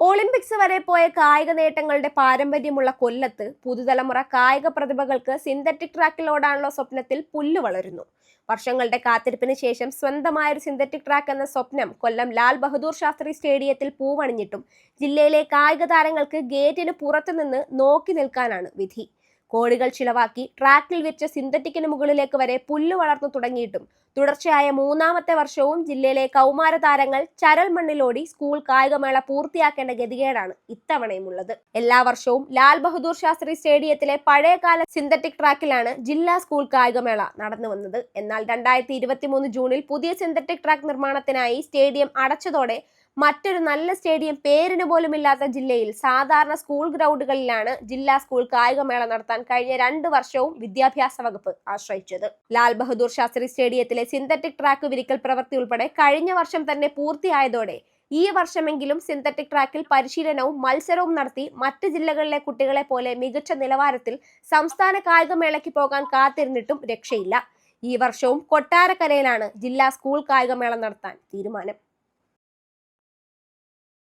Olympics വരെ പോയ കായിക നേട്ടങ്ങളുടെ പാരമ്പര്യമുള്ള കൊല്ലത്ത് പുതുതലമുറ കായിക പ്രതിഭകൾക്ക് സിന്തറ്റിക് ട്രാക്കിൽ ഓടാനുള്ള സ്വപ്നത്തിൽ പുല്ല് വളരുന്നു. വർഷങ്ങളുടെ കാത്തിരിപ്പിന് ശേഷം സ്വന്തമായ ഒരു സിന്തറ്റിക് ട്രാക്ക് എന്ന സ്വപ്നം കൊല്ലം ലാൽ ബഹദൂർ ശാസ്ത്രി സ്റ്റേഡിയത്തിൽ പൂവണിഞ്ഞിട്ടും ജില്ലയിലെ കായിക താരങ്ങൾക്ക് ഗേറ്റിന് പുറത്തുനിന്ന് നോക്കി നിൽക്കാനാണ് വിധി. കോടികൾ ചിലവാക്കി ട്രാക്കിൽ വെച്ച് സിന്തറ്റിക്കിന് മുകളിലേക്ക് വരെ പുല്ല് വളർന്നു തുടങ്ങിയിട്ടും. തുടർച്ചയായ മൂന്നാമത്തെ വർഷവും ജില്ലയിലെ കൗമാര താരങ്ങൾ ചരൽ മണ്ണിലോടി സ്കൂൾ കായികമേള പൂർത്തിയാക്കേണ്ട ഗതികേടാണ് ഇത്തവണയും ഉള്ളത് എല്ലാ വർഷവും ലാൽ ബഹദൂർ ശാസ്ത്രി സ്റ്റേഡിയത്തിലെ പഴയകാല സിന്തറ്റിക് ട്രാക്കിലാണ് ജില്ലാ സ്കൂൾ കായികമേള നടന്നു വന്നത്. എന്നാൽ രണ്ടായിരത്തി ജൂണിൽ പുതിയ സിന്തറ്റിക് ട്രാക്ക് നിർമ്മാണത്തിനായി സ്റ്റേഡിയം അടച്ചതോടെ മറ്റൊരു നല്ല സ്റ്റേഡിയം പേരിന് പോലും ഇല്ലാത്ത ജില്ലയിൽ സാധാരണ സ്കൂൾ ഗ്രൗണ്ടുകളിലാണ് ജില്ലാ സ്കൂൾ കായികമേള നടത്താൻ കഴിഞ്ഞ രണ്ട് വർഷവും വിദ്യാഭ്യാസ വകുപ്പ് ആശ്രയിച്ചത്. ലാൽ ബഹദൂർ ശാസ്ത്രി സ്റ്റേഡിയത്തിലെ സിന്തറ്റിക് ട്രാക്ക് വിരിക്കൽ പ്രവൃത്തി ഉൾപ്പെടെ കഴിഞ്ഞ വർഷം തന്നെ പൂർത്തിയായതോടെ ഈ വർഷമെങ്കിലും സിന്തറ്റിക് ട്രാക്കിൽ പരിശീലനവും മത്സരവും നടത്തി മറ്റ് ജില്ലകളിലെ കുട്ടികളെ പോലെ മികച്ച നിലവാരത്തിൽ സംസ്ഥാന കായികമേളയ്ക്ക് പോകാൻ കാത്തിരുന്നിട്ടും രക്ഷയില്ല. ഈ വർഷവും കൊട്ടാരക്കരയിലാണ് ജില്ലാ സ്കൂൾ കായികമേള നടത്താൻ തീരുമാനം.